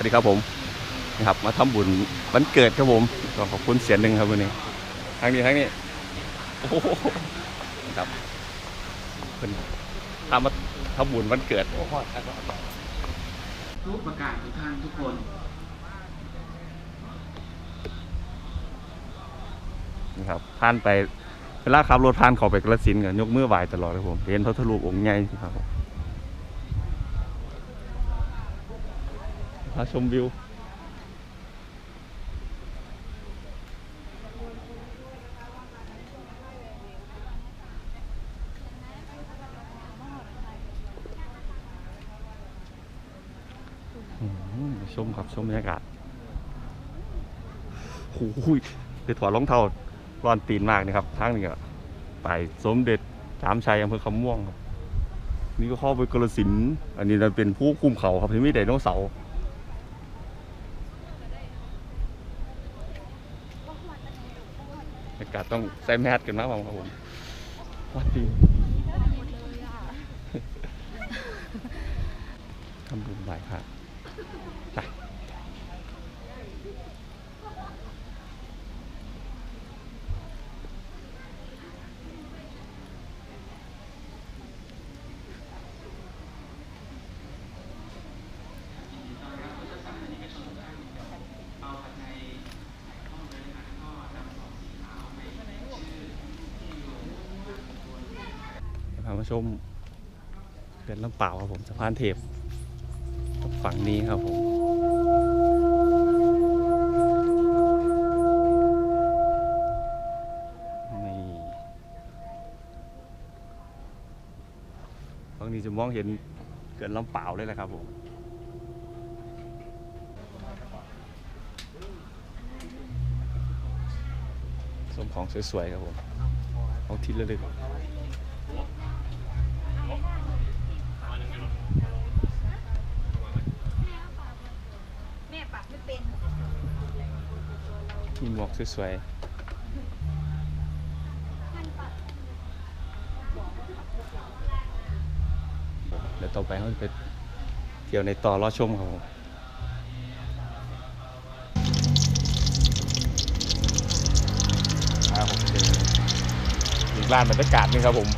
วัสดีครับผมนะครับมาทำบุญวันเกิดครับผมก็ขอบคุณเสียนหนึ่งครับวันนี้ทางนี้ทางนี้โอ้โหครับเป็นทำมาทำบุญวันเกิดทุกประกาศทุกท่านทุกคนนะครับผ่านไปเวลาขับรถผ่านเขาไปกระสินธุ์กันยกมือไหว้ตลอดครับผมเห็นพระทรูปองค์ใหญ่ครับผมมาชมวิว ชมครับชมบรรยากาศโอ้โหเดือดถอดรองเท้าร้อนตีนมากนี่ครับทางนี้ก็ไปสมเด็จสามชัยอำเภอคำม่วงครับนี่ก็เข้าไปกระสิน อันนี้เราเป็นผู้คุมเขาครับที่มีไดโนเสาร์บรรยากาศ ต้องใส่แมสกันมากครับผมวันดีทำบุญไหว้พระไป ชมเขื่อนลำเปล่าครับผมสะพานเทพฝั่งนี้ครับผมนี่บางทีจะมองเห็นเกินลำเปล่าเลยแหละครับผมสมของสวยๆครับผม ของทิศละลึก แม่ปักไม่เป็น มีหมวก สวยๆเดี๋ยวต่อไปเขาจะไปเที่ยวในต่อรอชมครับผมครับผมอีกร้านบรรยากาศนึงครับผม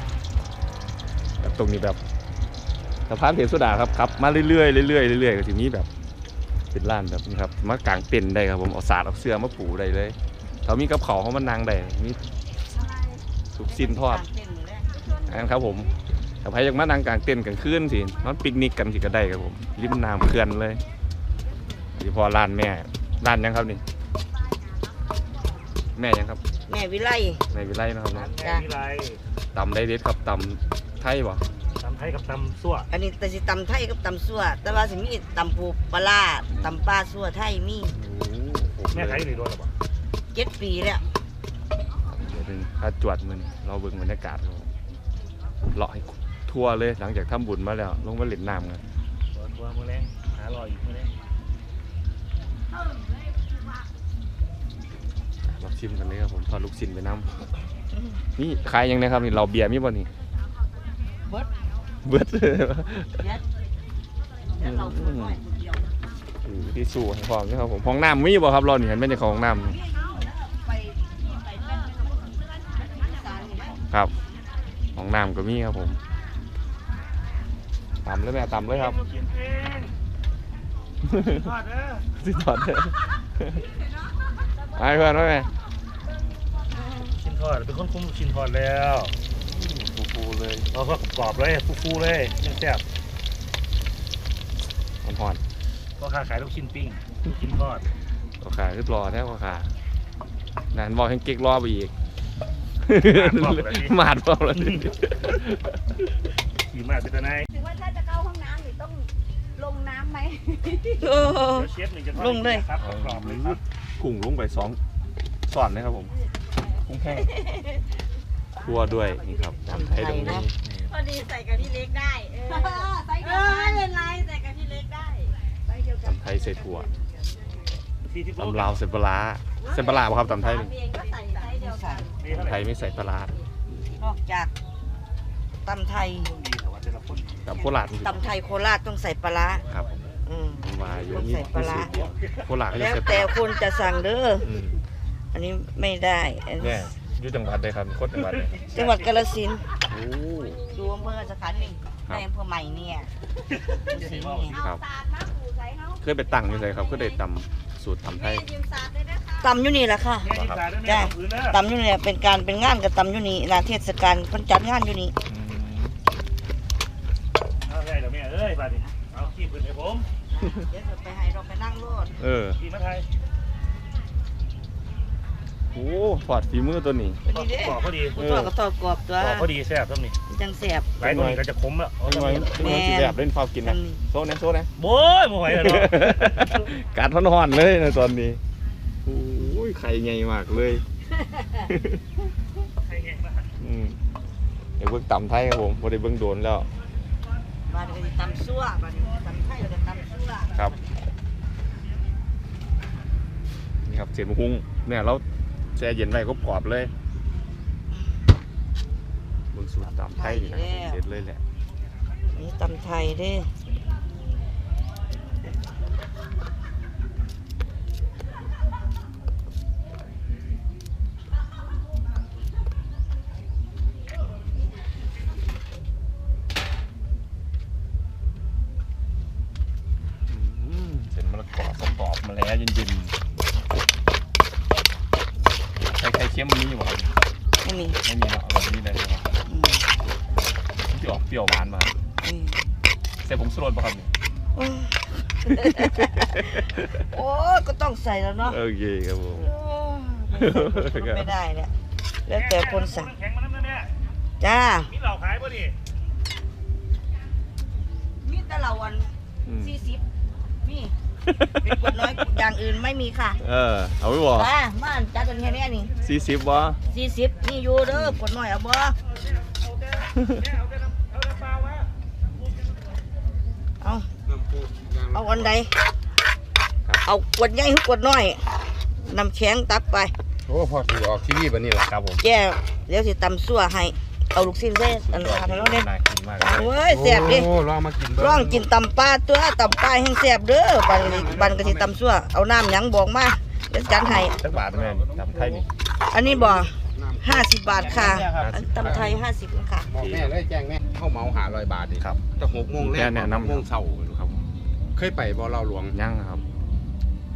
ตรงนี้แบบสะพานเทพสุดาครับขับมาเรื่อยๆเรื่อยๆเรื่อยๆก็ทีนี้แบบเป็นร้านแบบนี้ครับมากางเต็นท์ได้ครับผมเอาสาดเอาเสื้อมาปูได้เลย เขามีกับเขาวเขามันนางได้มีสุกซินทอดอันนั้นครับผมถ้าใครอยากมานางกางเต็นท์กลางคืนสินอนปิกนิกกันสิก็ได้ครับผมริมน้ำเขื่อนเลยเฉพาะร้านแม่ร้านยังครับนี่ แม่ยังครับ แม่วิไลในวิไลนะครับเนาะจ้ะมีไรตำได้เด็ดครับตำไทยบ่ตำไทยกับตำซั่ว อันนี้แต่สิตำไทยกับตำซั่ว แต่ว่าสิมีตำปูปลาร้าตำปลาซั่วไทยมีโอ้โหแม่ไทยหรือโดนหรอเปล่า เจ็ดปีแล้วเดี๋ยวเป็นถ้าจวดมันเราเบิ่งบรรยากาศครับเลาะให้ทั่วเลยหลังจากทำบุญมาแล้ว ลงมาเล่นน้ำกันโดนตัวมือแรงหารออีกมือแรงเราชิมกันเลยครับผมทอดลูกชิ้นไปน้ำนี่ขายยังนะครับนี่เราเบียร์มีบ่นี่เบิดเบิดแล้วเราพูดหน่อยคนเดียวอือที่สู่ให้พร้อมนะครับผมห้องน้ำมีบ่ครับเรานี่เห็นไหมในของห้องน้ำนี่ ไปไปแป้นสารนี่ไหม ครับห้องน้ำก็มีครับผมตำเลยแม่ตำเลยครับกินเองทอดเด้อสิถอดเลยไปเพื่อนไปไหมชิ้นทอดเป็นคนคุมชิ้นทอดแล้วฟูๆเลยเราก็กรอบเลยฟูๆเลยยังแซ่บหอนก็ค้าขายลูกชิ้นปิ้งลูกชิ้นทอดๆตัวขาขึ้นรอแท้ตัวขานั่นบอกให้เก๊กรอไปอีก มาดบอกแล้วนี่ขี่มาเป็นตะไนถึงว่าถ้าจะเข้าห้องน้ำหรือต้องลงน้ำไหมโอ้เดี๋ยวเชฟหนึ่งจะทอดลงเลย ครับกรอบเลยครับกุ้งลงไปสองสอนนะครับผมกุ้งแห้งทั่วด้วยนี่ครับตามไทยตรงนี้พอดีใส่กะทิเล็กได้ เออใส่เดียวกันไม่เป็นไรใส่กะทิเล็กได้ใส่เดียวกันตำไทยใส่ถั่วสี่สิบโลตำลาวใส่ปลาร้า ใส่ปลาร้าป่ะครับตำไทยนี่เองก็ใส่ไซส์เดียวกันนี่เท่าไหตำไทร่ยไม่ใส่ปลาร้านอกจากตำไทยดีแต่ว่าแต่ละคนตำโคราชตำไทยโคราชต้องใส่ปลาร้าครับอืมผมว่าอยู่ต้องนี่ใส่ปลาร้าโคราชก็จะแล้วใส่ปแต่ลาร้าคนจะสั่งเด้ออืมอันนี้ไม่ได้อันนี้เนี่ยอยู่จังหวัดใดครับโคตรจังหวัดใดจังหวัดกาฬสินธุ์โอ้ ดูอำเภอสาขาหนึ่งครับในอำเภอใหม่เนี่ยดูสิเนี่ย ครับสาดมาขู่ใส่เขาเคยไปตั้งอยู่ไสครับก็ได้ตำสูตรตำไทแม่ยยืมสาดเลยนะคะ ตำอยู่นี่แหละค่ะแม่ยิงตาด้วยแม่จ้ะพื้นนะตำอยู่นี่แหละเป็นการเป็นงานกับตำอยู่นี่นาเทศกาลเพิ่นจัดงานอยู่นี่อืมเอาได้เดี๋ยวแม่เอ้ยบาดนี้เอาขี้พื้นให้ผมเดี๋ยวจะไปให้เราไปนั่งรถเออขี้มาไทยโอ้ถอดฝีมือตัวนี้วันนี้เด้กรอบพอดีเอทออดกับทอดกรอบตัวกรอบพอดีแซ่บต้มนี่จังแซ่บหลายตัวนี้ก็จะขมแล้วเอาจังต้หมวะนี่จังหวะสิแบบเล่นฟาวกินนะจังนี่โซ่นะโซ่นะโบ้ยบ่ไหวแล้วเนาะการทอนหอนเลยในตอนนี้โอ้ยไข่ใหญ่มากเลยใครเก่งมากอืมเดี๋ยวเบิ่งตำไทยครับผมพอได้เบิ่งโดนแล้วบาดนี้ตำซั่วบาดนี้ตำไทยแล้วก็ตำซั่วครับนี่ครับเศษหมูหุ้งเนี่ยเราแช่เย็นไว้ก็กรอบเลยเบิ่งสูตรตำไทยนี่นะครับเด็ดเลยแหละนี่ตำไทยเด้ แล้วเนาะโอเคครับผมโอ้ยไม่ได้เนี่ยแล้วแต่คนสั่งแข็งมาน้ำนะแม่จ้ามีเหล่าขายป่ะนี่มีแต่ละวันอืมสี่สิบมีเป็นกวดน้อยอย่างอื่นไม่มีค่ะ เออ เอาไว้บ่มามาจัดกันแค่นี้นี่สี่สิบบ่สี่สิบนี่อยู่เด้อกวดน้อยเอาบ่เอาแต่แม่เอาแต่น้ำเอาแต่เปล่าวะเอาเอาอันใด เอากวดใหญ่หรือกวดน้อยน้ำแข็งตักไป โอ้พอถือออกทีวีบันนี้ล่ะครับผมแก้วเดี๋ยวสิตำซั่วให้ เอาลูกชิ้นเส้นอันทำให้เราเนี่ยน่ากินมากเว้ยแซ่บดิโอ้ลองมากินเบิ่ร่องกินตำปลาตัวตำปลาแห้งแซ่บเด้อบันนี้บันก็สิตำซั่วเอาน้ำหยังบอกมาเดี๋ยวจัดให้สักบาทแม่นี่ตำไทยนี่อันนี้บ่น้ำห้าสิบบาทค่ะอันตำไทยห้าสิบค่ะบอกแม่เลยแจ้งแม่เข้าเหมาหาร้อยบาทดิครับจะหกโมงแรแม่กแนะนำ หกโมงเช้าครับ เคยไปบ่เราหลวงย่างครับ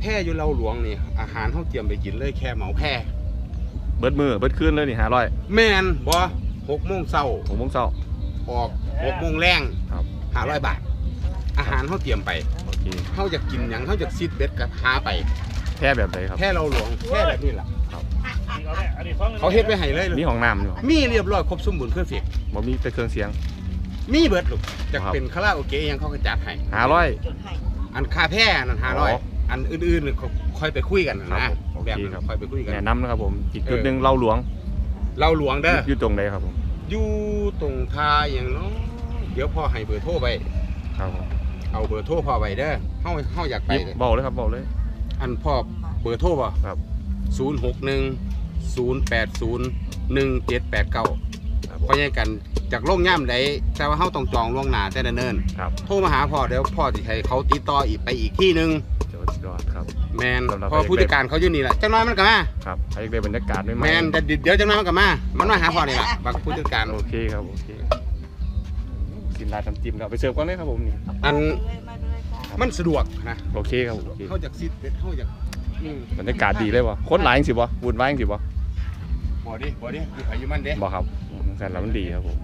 แพร่อยู่เราหลวงนี่ อาหารเขาเตรียมไปกินเลยแค่เหมาแพร่เบิดมือเบิดคืนเลยนี่ห้าร้อยแม่นบ่หกโมงเช้าหกโมงเช้า ออกหกโมงแรงครับ หาร้อยบาท อาหารเขาเตรียมไปโอเคเขาจะกินหยังเขาจะซิดเบ็ดกับหาไป แค่แบบไหนครับ แค่เราหลวงแค่แบบนี้ล่ะเอาแม่อันนี้ฟ้องเขาเฮ็ดไว้ให้เลยมีห้องน้ำอยู่มีเรียบร้อยครบสมบูรณ์เครื่องเสียงบ่มีแต่เครื่องเสียง มีเบิดลูกจะครับเป็นคาราโอเกะอิหยังเขาก็จัดให้ห้าร้อยจดให้อันคาแพร่นั่นห้าร้อย อ๋ออันอื่นๆก็ค่อยไปคุยกันครันะบผมโอเคแบบนั้นครับ ค่อยไปคุยกัน แนะนำนะครับผมอีกจุดเออหนึ่งเราหลวงเราหลวงเด้อ อยู่ตรงไหนครับผมอยู่ตรงทาอย่างเนาะเดี๋ยวพ่อให้เบอร์โทรไป ครับผมเอาเบอร์โทรพ่อไปเด้อเฮาเฮาอยากไปหยิบบอกเลยครับบอกเลย อันพ่อเบอร์โทรบ่ครับ061 080 1789ครับผมพ่อใหญ่กันจากโรงย่ามใดแต่ว่าเฮาต้องจองล่วงหน้าแต่เนิ่นครับ โทรมาหาพ่อเดี๋ยวพ่อสิให้เขาติดต่ออีกไปอีกที่หนึง จอดจอดครับ แมนสำหรับเพอผู้จัดการเขาอยู่นี่แหละจังน้อยมันก็มาครับให้ได้บรรยากาศด้วยไหมแมนแต่เดี๋ยวจังน้อยมันก็มามันมาหาพ่อนี่แหละบักผู้จัดการโอเคครับโอเคกินลาทำจิ้มครับไปเสิร์ฟก่อนเลยครับผมนี่อันมาเลยค่ะมันสะดวกนะโอเคครับโอเคเขาจากซิดเป็ดเขาจากอืมบรรยากาศดีเลยวะคนหลายจังสิบ่วุ่นวายจังสิบ่บ่ดิบ่ดิอยู่ไผอยู่มันเด้บ่ครับอืมแต่แล้วมันดีครับผม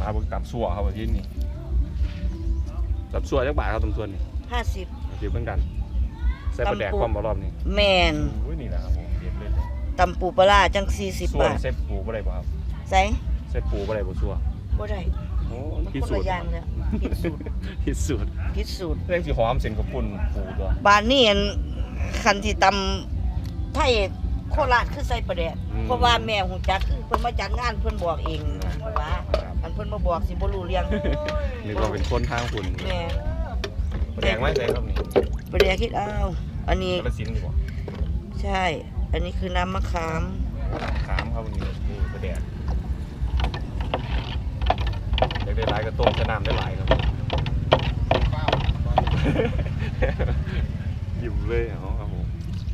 มาเบิ่งตำซั่วครับวันที่นี่ตำซั่วจักบาทครับตำซั่วนี่ห้าสิบ โอเคเพิ่งกันใส่ปลาแดกตำปูความบ่รอบนี้แมนอุ้ยนี่แหละครับผมเด็ดเลยเลยตำปูปลาร้าจังสี่สิบซั่วบาทนี่ใส่ปูบ่ได้บ่ครับใส่ใส่ปูบ่ได้บ่ซั่วบ่ได้โอ้มันพิคนสูจละน์อย่างเลยพิสูจน์พิสูจน์พิสูจน์เรื่องสิหอมเส้นข้าวปุ้นปูตัวบ้านนี่อันคันที่ตำไทยโคราชคือใส่ประแดดเพราะว่าแม่หูจักคือเพิ่นมาจัดงานเพิ่นบอกเองว่าอันเพิ่นมาบอกสิบ่รู้เรื่องนี่ก็เป็นคนทางคุณแม่ แดงไว้เลยครับนี่ประแดดคิดเอาอันนี้กระสินดีกว่าใช่ อันนี้คือน้ำมะขามขามครับนี่นี่กระแดดอยากได้หลายกระต้มจะน้ำได้หลายครับยิ้มเลยเอาครับผม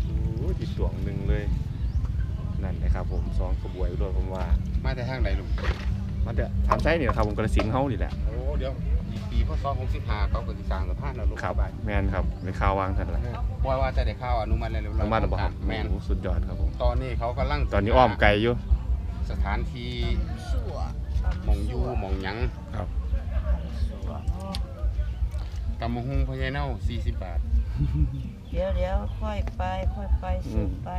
โอ้ยจิตสวงหนึ่งเลย นั่นนะครับผมสองขบวยรวดผมว่า มาแต่ทางไหนลุงมันจะทำใช่นี่แหละครับผมกระสินธุ์เฮานี่แหละโอ้เดี๋ยวอีก ปีพศ65เขาก็สิสร้างสะพานแล้วลุงครับไปแมนครับในข่าววางทันละว่าว่าจะได้ข้าวอนุมัติแล้วเรียบร้สาอยมารถบอกครับแมนโอ้สุดยอดครับผม ตอนนี้เขากำลังตอนนี้อ้อมไกลอยู่ สถานที่ชั่วหมองอยู่หมองหยังครับ ตำมะฮุงพะยายเน่า40 บาท เดี๋ยวเดี๋ยวค่อยไป ค่อยไปสืบไป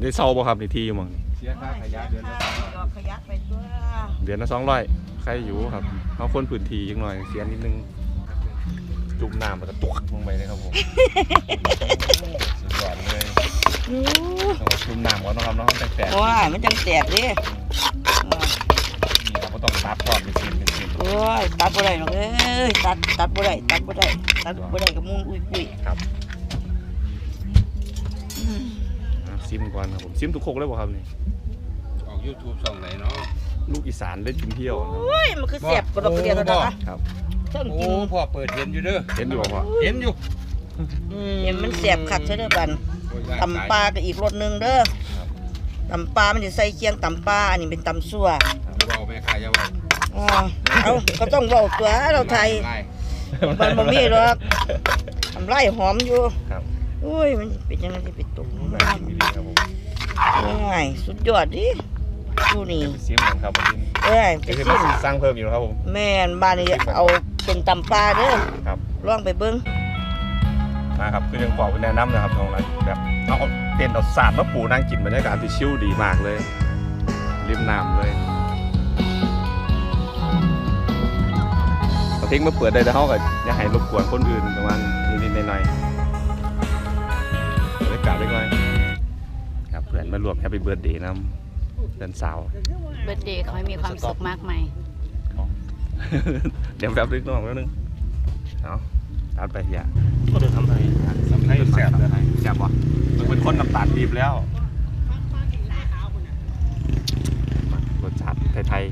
ได้เซาบ่ครับในที่อยู่หมองนี่ เสียค่าขยะเดือนละดอกขยะไปตัวเดือนละสองร้อยใครอยู่ครับเขาคนพื้นที่ยังหน่อยเสียนิดนึง จุ่มน้ำแล้วก็ตวกลงไปเลยครับผมสุดยอดเลยต้องจุ่มน้ำก่อนนะครับเนาะตั้งแต่ว้ามันจังแตกเดินี่เราก็ต้องตัดก่อนเป็นชิ้นเป็นชิ้นโอ้ยตัดบ่ได้หรอกเอ้ยตัดตัดบ่ได้ตัดบ่ได้ตัดบ่ได้กับมุนอุ้ยปุ้ยครับอะ ซิมก่อนครับผมซิมทุกโคกเลยบ่ครับนี่ออก YouTube ช่องไหนเนาะลูกอีสานเล่นกินเที่ยวนะโอ้ยมันคือแสบกระดกกระเดียดแล้วนะครับเชิงโอ้กินพ่อเปิดเห็นอยู่เด้อเห็นอยู่บ่พ่อเห็นอยู่เห็นมันแสบคักใช่เด้อบันโอ้ยย่งตำปลาก็อีกรสหนึงเด้อครับตำปลามันจะใส่เคียงตำปลาอันนี้เป็นตำซั่วเว้าแม่ค้าอย่าเว้าอ๋อเอาก็ต้องเว้าตัวเราไทยไล่มันบ่มีหรอกทำไรหอมอยู่ครับ อุ้ยมันเป็นยังไงที่เป็นตุ่มน่ากินดี ครับผมง่ายสุดยอดดิดูนี่ไปซิมกันครับผมเอ้ยไปเดี๋ยวคือซิมามสร้างเพิ่มอยู่นะครับผม แม่นบ้านนี้เอาเป็นตำปลาเด้อครับลองไปเบิ่งมาครับคือยังบอกเป็นแนะนำนะครับตรงนั้นแบบเอาเต็นท์เอาสาดมาปูนั่งกินบรรยากาศที่ชิลดีมากเลย ริมน้ำเลยเอาเพลงมาเปิดได้แต่เขาก็อย่าให้รบกวนคนอื่นประมาณนิดๆหน่อยๆบรรยากาศเล็กน้อยครับเพื่อน มารวมแฮปปี้เบิร์ดเดย์น้ำเดือนสาว เบิร์ดเดย์ขอให้มีความสุขมากมายเดี๋ยวแป๊บนึงน้องแป๊บนึงเอาตัดไปอย่าก็เดินทำไทยสำไทยแซ่บเลยแซ่บวะมันเป็นคนน้ำตาลบีบแล้วรสชาติไทย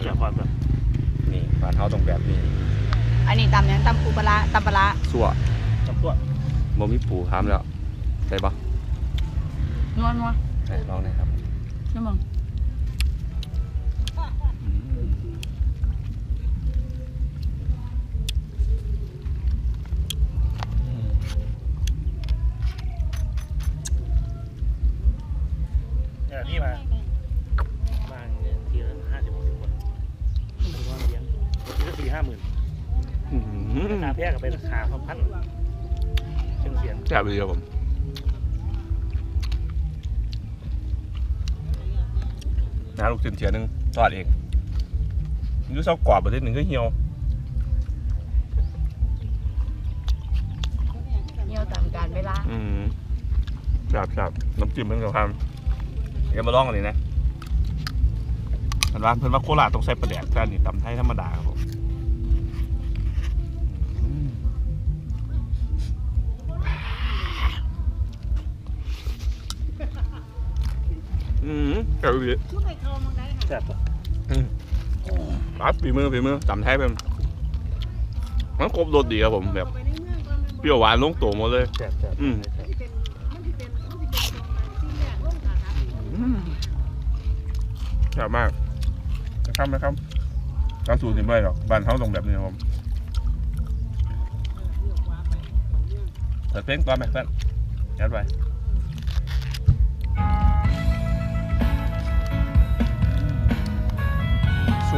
เกี่ยวกับแบบๆนี่บ้านเฮาต้องแบบนี้ อันนี้ตำยังตำปูปลาร้าตำปลาร้าสั่วจับตัวบ่มีปูถามแล้วได้ปะนัวนัว ได้ลองหน่อยครับนี่มึงอืมเนี่ยพี่มามาเนี่ยทีละห้าสิบหกสิบคนถือว่าเลี้ยงทีละสี่ห้าหมื่นอื้อหือราคาแพงกับเป็นราคาพันพันเชียงเสียง แซ่บเลยครับผม น้าลูกชิ้นเทียหนึงทอดเองอยูเซากรอบประเทศหนึ่งก็เหี่ยวเยี่ยวตามการเวลาอืมครับครับน้ำจิ้มมันกับความเดี๋ยวมาลองกันเลยนะเห็นว่าเพิ่นว่าโคราชต้องใส่ปลาแดกแต่อันนี่ตำไทยธรรมดาครับ อืมเกาหลีแซ่บปะปัดฝีมือฝีมือตำไทยเป็นมันครบรสดีครับผมแบบเปรี้ยวหวานลงตัวหมดเลยแซ่บแซ่บอืมแซ่บชอบมากนะครับนะครับการสูตรนี่ไม่หรอกบ้านเขาตรงแบบนี้ครับผมเปิดเพลงก่อนไหมเพื่อนยัดไป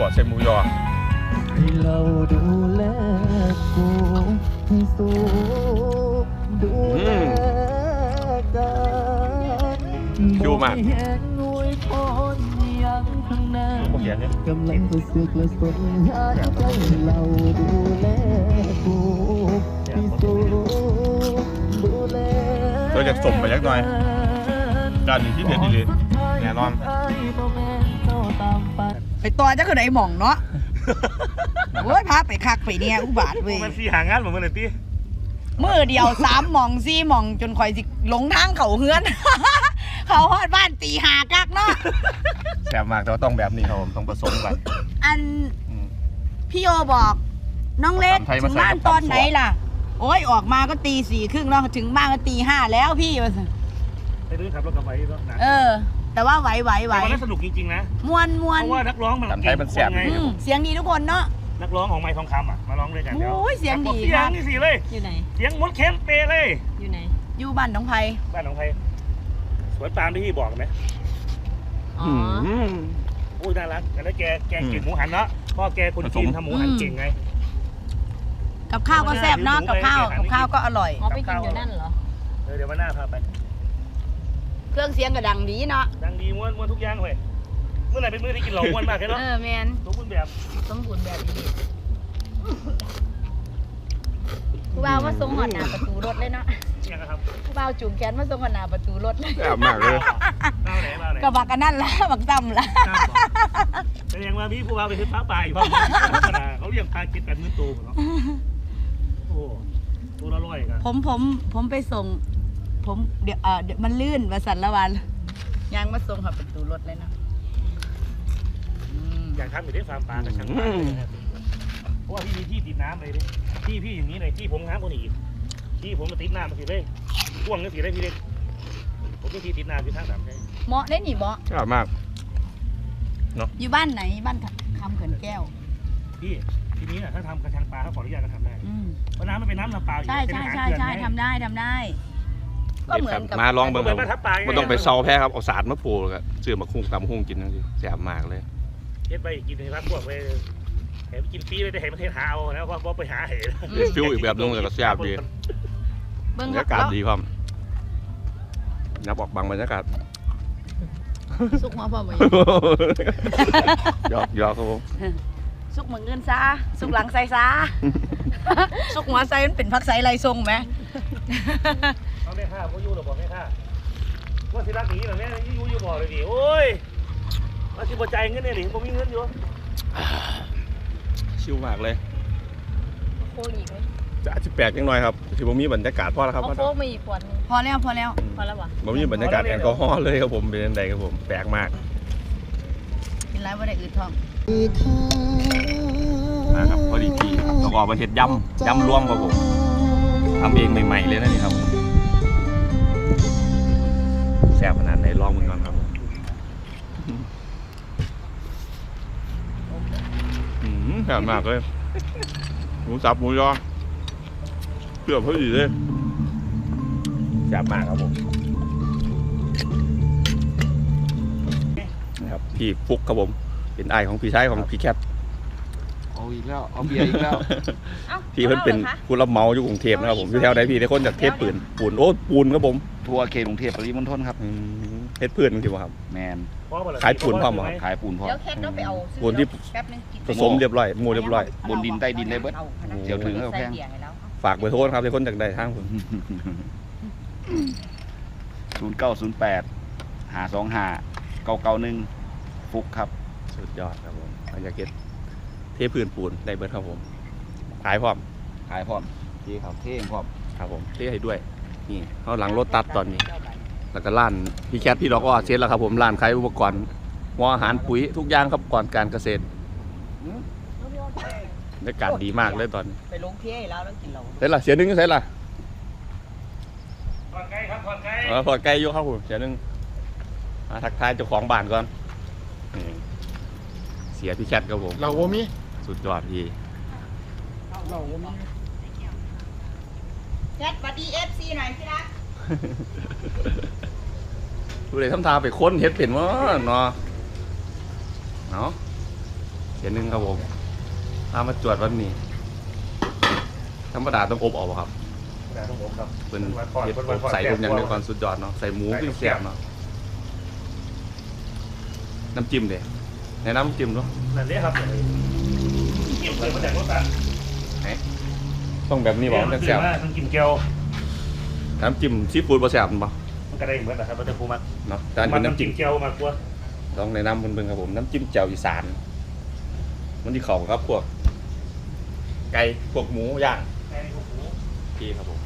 วดเซมูยอให้เราดูแลกูให้สูดูแลกันคิวมากบ่ให้แห้งงวยพรยังข้างหน้าพวกเขียนเนี่ยกำลังจะสึกและสนหาใจเราดูแลกูให้สูดูแลเราจะส่งไปยักหน่อยการนี้ที่เด็ดดีเลยแน่นอน ไปต่อจักคือไดหม่องเนาะโอ้ยพาไปคักไปเนี่ยอุบาทเว้ยมันสี่หางานเหมือนกันเลยพี่มือเดียวสามหม่องสี่หม่องจนข่อยสิหลงทางเขาเฮือน เขาฮอดบ้านตีหากักเนาะแซ่บมากแต่ว่าต้องแบบนี้ครับผมต้องผสมกันอันอืมพี่โยบอกน้องเล็กตำไทยถึมางใส่บ้านกับตอนตำไหนซั่วล่ะ โอ้ยออกมาก็ตีสี่ครึ่งแล้วถึงบ้านก็ตีห้าแล้วพี่ว่าสิไปดูขับรถกลับไปก็หนักเออ แต่ว่าไหวไหวไหวแต่วันนั้นสนุกจริงๆนะมวนมวเพนราะว่านักร้องมันตำไทยมันแซ่บเก่งคนไงอืมเสียงดีทุกคนเนาะนักร้องของไม้ทองคำอะมาร้องด้วยกันเดี๋ยวโอ้ยเสียงดีเสียมางกนี่สิเลย อยู่ไหน เสียงมดเข้มเปเลย อยู่ไหน อยู่บ้านน้องไพบ้านของใครสวนปาล์มที่พี่บอกไหมอ๋ออืมโอ้ยน่ารักแล้วแกแกเก่งหมูหันเนาะพ่อแกคนจีนทำหมูหันเก่งไง กับข้าวก็แซ่บเนาะกับข้าวกับข้าวก็อร่อย อ๋อไปกินอยู่นั่นเหรอ เออเดี๋ยววันหน้าพาไป เครื่องเสียงก็ดังดีเนาะดังดีม้วนม้วนทุกอย่างเลยเมื่อไหร่เป็นมื้อที่กินเหล้าม้วนมากเลยเนาะเออแมนสมบูรณ์แบบสมบูรณ์แบบดีผู้บ่าวมาส่งหอดหน้าประตูรถเลยเนาะเนี่ยนะครับผู้บ่าวจูงแขนมาส่งหอดหน้าประตูรถเลยแซ่บมากเลยเล่าไหนเล่าไหนกระบักกันนั่นละบักตำละแสดงว่าพี่ผู้ว่าไปขึ้นฟ้าป่าอยู่พ่อเขาเรียกพาคิดแบบมือตูเนาะโอ้ตัวละร้อยกันผมผมผมไปส่ง ผมเดี๋ยวเออเดี๋ยวมันลื่นมาสั่นละวันยางมาส่งหอดประตูรถเลยเนาะอืมอยากทำอยู่ที่ฟาร์มปลากับช่างปลาเพราะว่าพี่มีที่ติดน้ำเลยดิที่พี่อย่างนี้เลยที่ผมน้ำคนอีกที่ผมมาติดน้ำมาสิเลยพ่วงก็สิได้พี่เล็กผมมีที่ติดน้ำที่ทางสามใช่เหมาะได้หนิเหมาะแซ่บมาก อยู่บ้านไหนบ้านคำเขินแก้ว พี่ทีนี้น่ะถ้าทำกระชังปลาเขาขออนุญาตก็ทำได้อืมเพราะน้ำมันเป็นน้ำลำปลาอยู่ใช่ใช่ใช่ใช่ทำได้ทำได้ ก็เหมือนกับมาลองเหมืเบิ่องนครับมาทับปลามันต้องไปเซาแพ้ครับเอาสาดมาปูแล้วก็ซื้อมาคุ้งตำคุ้งกินนั่นสิแซ่บมากเลย เฮ็ดไปกินในพักพวกไปเห็นกินฟรีไปได้เห็นประเทศหาเอาแล้วเพราะไปหาเห็นเดี๋ยวฟิลอีกแบบนึงเลยก็แซ่บดี เบิ่บงรรยากาศดีครับนับออกบางบรรยากาศสุกหัวพ่อมาหยอกหยอกครับผมสุกเหมือนเงินซาสุกหลังใส่ซาสุกหัวใส่มันเป็นพักใส่ไรทรงไหม เอาแม่ข้าเขาอยู่หรือบอกแม่ข้าว่าสิรักหนีหรอแม่อยู่อยู่บอกเลยดิโอ้ยว่าสิบ่ใจายเงินเนี่ยดิผมมีเงินอยู่ชิลมากเลยโค้งอีกไหมจะอาจจะแปลกยังหน่อยครับที่ผมมีบรรยากาศพอแล้วครับเอาโค้งมาอีกขวดหนึงพอแล้วพอแล้วพอแล้ววะผมมีบรรยากาศแอลกอฮอล์เลยครับผมเป็นยังไงครับผมแปลกมากกินไรว่าได้อืดท้องนะครับพอดีทีครับต้องออกมาเห็ดยำยำรวมครับผมทำเองใหม่ๆเลยนะนี่ครับ แซ่บขนาดไหนลองมึงก่อนครับอืมแซ่บมากเลยหมูสับหมูยอเปรี้ยวพอดีเลยแซ่บมากครับผมนะครับพี่ฟุกครับผม เป็นไอายของพี่ชายของพี่แคทเอาอีกแล้วเอาเบียร์อีกแล้วอ้าพี่เพิ่นเป็นอาหรอคะผู้รับเหมาอยู่กรุงเทพนะครับผมอยู่แถวไหนพี่ได้คนจากเทพปืนปูนโอ้ปูนครับผม ทัวร์เขตกรุงเทพปริมณฑลครับ อืมเฮ็ดปืนจริงๆครับ แมนพ่อบ่ล่ะขายปูนพร้อมเหรอขายปูนพร้อม เดี๋ยวแคทต้องไปเอาซื้อปูนที่ แป๊บนึงกินผสมเรียบร้อยหมูเรียบร้อย บนดินใต้ดินเลยเบิดอาเดี๋ยวถึงแล้วแพง ใส่เบียร์ให้แล้วฝากเบอร์โทรนะครับได้คนจากใดทางผมศูนย์เก้าศูนย์แปดหาสองหาเก้าเก้าหนึ่งฟุกครับ สุดยอดครับผมอยากเฮ็ดเทพื้นปูนได้เบิดครับผมขายพร้อมขายพร้อมที่เขาเท่งพร้อมครับผมเทให้ด้วย นี่เขาหลังรถตัดตอนนี้ แล้วก็ร้านพี่แคทพี่ดอกอ้อเซ็ตแล้วครับผมร้านขายอุปกรณ์หัวอาหารปุ๋ยทุกอย่างครับก่อนการเกษตรบรรยากาศดีมากเลยตอนนี้ไปลงเที่ยแล้วแล้วกินเราเสร็จละเสียหนึงก็เสร็จละถอดไก่ครับถอดไก่เออพอใกล้อยู่ครับผมเสียหนึงมาทักทายเจ้าของบ้านก่อนนี่เสียพี่แคทครับผมเราโอมีสุดยอดพี่เราโอมี แคทบัดดี้เอฟซีหน่อยพี่รักดูเลยทำทาไปค้นเฮ็ดเป็นว่าเนาะเนาะเสียหนึงครับผมพามาจวดวันนี้ธรรมดาต้องอบเออกครับต้องผมครับเป็นเฮ็ดอบใส่ผมอย่างเดียวก่อนสุดยอดเนาะใส่หมูขึ้นแซ่บเนาะน้ำจิ้มเด้แนะนำน้ำจิ้มเนาะนั่นเลยครับเกี่ยวเลยมาจากรถตัด ต้องแบบนี้บ่จังแซ่บต้องกินแก้วน้ำจิ้มซีฟู้ดบ่แซ่บบ่มันก็ได้เหมือนนะครับมันจะฟูมักเนาะแต่อันมัเป็นนน้ำน้ำจิ้จิ้มมแก้วมากกว่าต้องแนะนำเพิ่นๆครับผมน้ำจิ้มแจ่วอีสาน มันที่เขาครับพวก ไก่พวกหมูย่างแค่นี้ก็ฟูพี่ครับผม